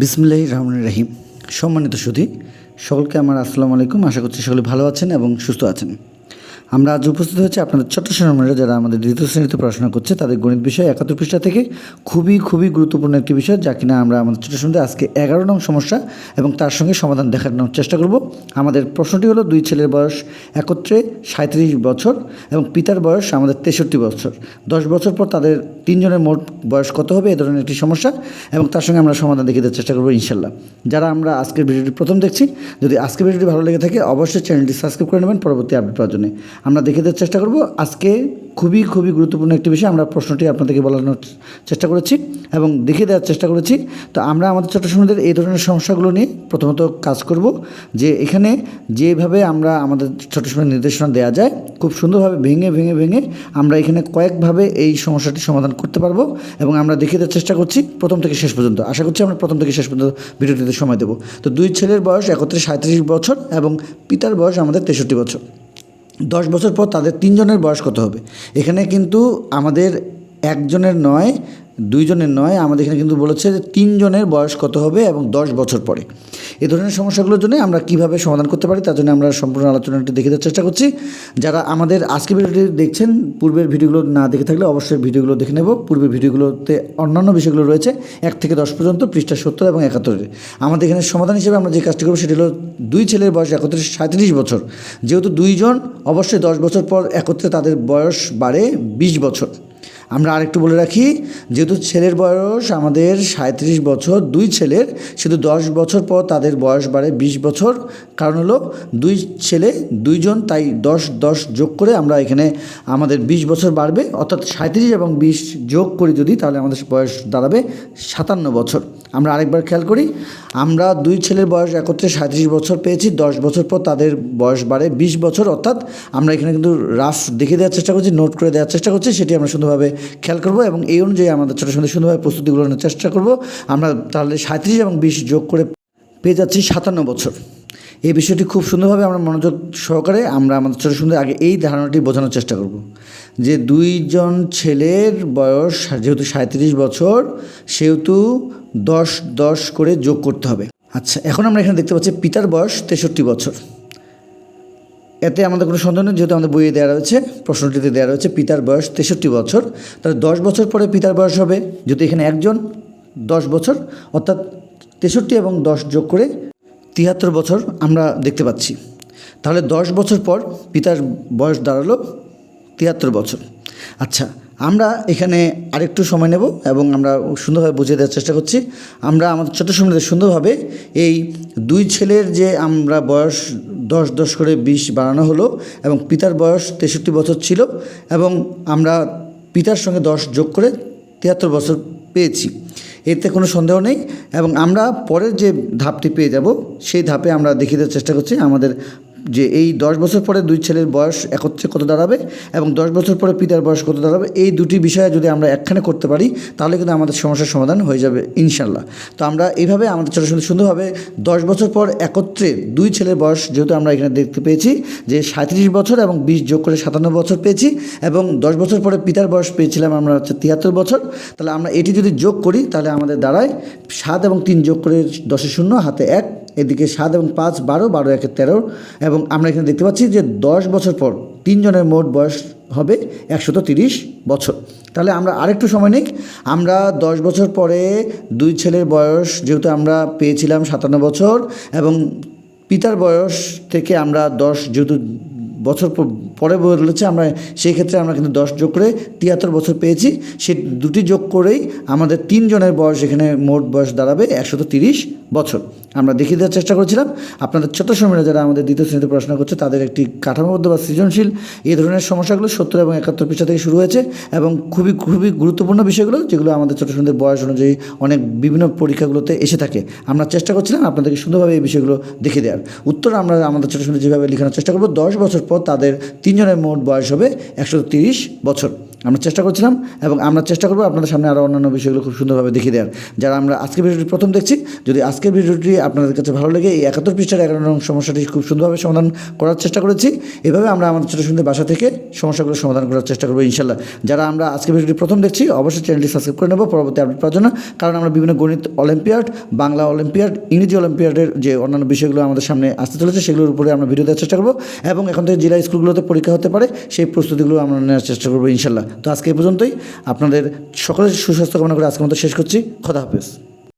বিসমুল্লাহ রহমান রাহিম। সম্মানিত সুধী, সকলকে আমার আসসালামু আলাইকুম। আশা করছি সকলে ভালো আছেন এবং সুস্থ আছেন। আমরা আজ উপস্থিত হয়েছি আপনাদের ছোট্ট সোনামণিরা যারা আমাদের দ্বিতীয় শ্রেণীতে পড়াশোনা করছে, তাদের গণিত বিষয় একাত্তর পৃষ্ঠা থেকে খুবই খুবই গুরুত্বপূর্ণ একটি বিষয় যা কিনা আমরা আমাদের ছোটো শুনতে আজকে এগারো নং সমস্যা এবং তার সঙ্গে সমাধান দেখানোর চেষ্টা করব। আমাদের প্রশ্নটি হলো, দুই ছেলের বয়স একত্রে সাঁত্রিশ বছর এবং পিতার বয়স আমাদের তেষট্টি বছর। দশ বছর পর তাদের তিনজনের মোট বয়স কত হবে? এ ধরনের একটি সমস্যা এবং তার সঙ্গে আমরা সমাধান দেখে দেওয়ার চেষ্টা করব ইনশাল্লাহ যারা আমরা আজকের ভিডিওটি প্রথম দেখছি, যদি আজকের ভিডিওটি ভালো লেগে থাকে, অবশ্যই চ্যানেলটি সাবস্ক্রাইব করে নেবেন। পরবর্তী আপডেট পাওয়ার জন্য আমরা দেখে দেওয়ার চেষ্টা করব। আজকে খুবই খুবই গুরুত্বপূর্ণ একটি বিষয় আমরা প্রশ্নটি আপনাদেরকে বলানোর চেষ্টা করেছি এবং দেখে দেওয়ার চেষ্টা করেছি। তো আমরা আমাদের সময়দের এই ধরনের সমস্যাগুলো নিয়ে প্রথমত কাজ করব যে এখানে যেভাবে আমরা আমাদের ছোটো সময় নির্দেশনা দেওয়া যায়, খুব সুন্দরভাবে ভেঙে ভেঙে ভেঙে আমরা এখানে কয়েকভাবে এই সমস্যাটি সমাধান করতে পারব এবং আমরা দেখে দেওয়ার চেষ্টা করছি প্রথম থেকে শেষ পর্যন্ত। আশা করছি আমরা প্রথম থেকে শেষ পর্যন্ত ভিডিওটিতে সময় দেবো। তো দুই ছেলের বয়স একত্রে সাঁত্রিশ বছর এবং পিতার বয়স আমাদের তেষট্টি বছর। দশ বছর পর তাদের তিনজনের বয়স কত হবে? এখানে কিন্তু আমাদের একজনের নয় দুইজনের নয়, আমাদের এখানে কিন্তু বলেছে যে তিনজনের বয়স কত হবে এবং দশ বছর পরে। এ ধরনের সমস্যাগুলোর জন্য আমরা কীভাবে সমাধান করতে পারি, তার জন্য আমরা সম্পূর্ণ আলোচনাটি দেখে দেওয়ার চেষ্টা করছি। যারা আমাদের আজকে ভিডিওটি দেখছেন, পূর্বের ভিডিওগুলো না দেখে থাকলে অবশ্যই ভিডিওগুলো দেখে নেব। পূর্বের ভিডিওগুলোতে অন্যান্য বিষয়গুলো রয়েছে, এক থেকে দশ পর্যন্ত, পৃষ্ঠা সত্তর এবং একাত্তরের। আমাদের এখানে সমাধান হিসেবে আমরা যে কাজটি করব, সেটি হলো দুই ছেলের বয়স একত্রে সাঁত্রিশ বছর। যেহেতু দুইজন, অবশ্যই দশ বছর পর একত্রে তাদের বয়স বাড়ে বিশ বছর। আমরা আরেকটু বলে রাখি, যেহেতু ছেলের বয়স আমাদের সাঁত্রিশ বছর, দুই ছেলের শুধু দশ বছর পর তাদের বয়স বাড়ে বিশ বছর। কারণ হলো দুই ছেলে, দুইজন, তাই দশ দশ যোগ করে আমরা এখানে আমাদের বিশ বছর বাড়বে। অর্থাৎ সাঁত্রিশ এবং বিশ যোগ করি যদি, তাহলে আমাদের বয়স দাঁড়াবে সাতান্ন বছর। আমরা আরেকবার খেয়াল করি, আমরা দুই ছেলের বয়স একত্রে সাঁত্রিশ বছর পেয়েছি, দশ বছর পর তাদের বয়স বাড়ে বিশ বছর। অর্থাৎ আমরা এখানে কিন্তু রাফ দেখে দেওয়ার চেষ্টা করছি, নোট করে দেওয়ার চেষ্টা করছি, সেটি আমরা সুন্দরভাবে খেয়াল করব এবং এই অনুযায়ী আমাদের ছোটো ছোটো সুন্দরভাবে প্রস্তুতিগুলো নেওয়ার চেষ্টা করব। আমরা তাহলে সাঁত্রিশ এবং বিশ যোগ করে পেয়ে যাচ্ছি সাতান্ন বছর। এই বিষয়টি খুব সুন্দরভাবে আমরা মনোযোগ সহকারে আমরা আমাদের ছোটো সুন্দর আগে এই ধারণাটি বোঝানোর চেষ্টা করব যে দুইজন ছেলের বয়স, যেহেতু সাঁত্রিশ বছর, সেহেতু দশ দশ করে যোগ করতে হবে। আচ্ছা এখন আমরা এখানে দেখতে পাচ্ছি পিতার বয়স তেষট্টি বছর। এতে আমাদের কোনো সন্দেহ নেই, যেহেতু আমাদের বইয়ে দেওয়া রয়েছে, প্রশ্নটিতে দেওয়া রয়েছে পিতার বয়স তেষট্টি বছর। তাহলে দশ বছর পরে পিতার বয়স হবে যদি এখানে একজন, দশ বছর, অর্থাৎ তেষট্টি এবং দশ যোগ করে তিয়াত্তর বছর আমরা দেখতে পাচ্ছি। তাহলে দশ বছর পর পিতার বয়স দাঁড়াল তিয়াত্তর বছর। আচ্ছা আমরা এখানে আরেকটু সময় নেব এবং আমরা সুন্দরভাবে বুঝিয়ে দেওয়ার চেষ্টা করছি। আমরা আমাদের ছোটো সময়তে সুন্দরভাবে এই দুই ছেলের যে আমরা বয়স দশ দশ করে বিশ বাড়ানো হলো এবং পিতার বয়স তেষট্টি বছর ছিল এবং আমরা পিতার সঙ্গে দশ যোগ করে তিয়াত্তর বছর পেয়েছি। এতে কোনো সন্দেহ নেই এবং আমরা পরের যে ধাপটি পেয়ে যাব, সেই ধাপে আমরা দেখিয়ে দেওয়ার চেষ্টা করছি। আমাদের যে এই দশ বছর পরে দুই ছেলের বয়স একত্রে কত দাঁড়াবে এবং দশ বছর পরে পিতার বয়স কত দাঁড়াবে, এই দুটি বিষয়ে যদি আমরা একখানে করতে পারি, তাহলে কিন্তু আমাদের সমস্যার সমাধান হয়ে যাবে ইনশাল্লাহ তো আমরা এইভাবে আমাদের ছোটো ছোটো সুন্দরভাবে দশ বছর পর একত্রে দুই ছেলের বয়স যেহেতু আমরা এখানে দেখতে পেয়েছি, যে সাঁত্রিশ বছর এবং বিশ যোগ করে সাতান্ন বছর পেয়েছি, এবং দশ বছর পরে পিতার বয়স পেয়েছিলাম আমরা হচ্ছে তিয়াত্তর বছর, তাহলে আমরা এটি যদি যোগ করি, তাহলে আমাদের দাঁড়ায় সাত এবং তিন যোগ করে দশে শূন্য, হাতে এক এদিকে সাত এবং পাঁচ বারো বারো একে তেরো এবং আমরা এখানে দেখতে পাচ্ছি যে দশ বছর পর তিনজনের মোট বয়স হবে একশত তিরিশ বছর। তাহলে আমরা আরেকটু সময় নিক আমরা দশ বছর পরে দুই ছেলের বয়স যেহেতু আমরা পেয়েছিলাম সাতান্ন বছর এবং পিতার বয়স থেকে আমরা দশ যেহেতু বছর পরে বলেছে আমরা সেই ক্ষেত্রে আমরা কিন্তু দশ যোগ করে তিয়াত্তর বছর পেয়েছি। সে দুটি যোগ করেই আমাদের তিনজনের বয়স এখানে মোট বয়স দাঁড়াবে, একশত তিরিশ বছর। আমরা দেখিয়ে দেওয়ার চেষ্টা করেছিলাম। আপনাদের ছোট সময়রা যারা আমাদের দ্বিতীয় শ্রেণীতে পড়াশোনা করছে, তাদের একটি কাঠামোবদ্ধ বা সৃজনশীল এই ধরনের সমস্যাগুলো সত্তর এবং একাত্তর পৃষ্ঠা থেকে শুরু হয়েছে এবং খুবই খুবই গুরুত্বপূর্ণ বিষয়গুলো, যেগুলো আমাদের ছোটো সন্ধ্যের বয়স অনুযায়ী অনেক বিভিন্ন পরীক্ষাগুলোতে এসে থাকে। আমরা চেষ্টা করছিলাম আপনাদেরকে সুন্দরভাবে এই বিষয়গুলো দেখে দেওয়ার। উত্তর আমরা আমাদের ছোটো সন্ধ্যে যেভাবে লেখানোর চেষ্টা করব, দশ বছর পর তাদের তিনজনের মোট বয়স হবে একশো বছর। আমরা চেষ্টা করছিলাম এবং আমরা চেষ্টা করব আপনাদের সামনে আরও অন্যান্য বিষয়গুলো খুব সুন্দরভাবে দেখিয়ে দেওয়ার। যারা আমরা আজকের ভিডিওটি প্রথম দেখছি, যদি আজকের ভিডিওটি আপনাদের কাছে ভালো লাগে এই একাত্তর পৃষ্ঠার এগারো নং সমস্যাটি খুব সুন্দরভাবে সমাধান করার চেষ্টা করেছি, এভাবে আমরা আমাদের ছোটো সুন্দর বাসা থেকে সমস্যাগুলো সমাধান করার চেষ্টা করব ইনশাল্লাহ যারা আমরা আজকের ভিডিওটি প্রথম দেখছি, অবশ্যই চ্যানেলটি সাবস্ক্রাইব করে নেব, পরবর্তী আপডেট পাওয়ার জন্য, কারণ আমরা বিভিন্ন গণিত অলিম্পিয়াড, বাংলা অলিম্পিয়াড, ইংরেজি অলিম্পিয়াডের যে অন্যান্য বিষয়গুলো আমাদের সামনে আসতে চলেছে, সেগুলোর উপরে আমরা ভিডিও দেওয়ার চেষ্টা করব এবং এখন থেকে জেলা স্কুলগুলোতে পরীক্ষা হতে পারে, সেই প্রস্তুতিগুলো আমরা নেওয়ার চেষ্টা করব ইনশাল্লাহ তো আজকে এই পর্যন্তই। আপনাদের সকলের সুস্বাস্থ্য কামনা করে আজকের মতো শেষ করছি। খোদা হাফেজ।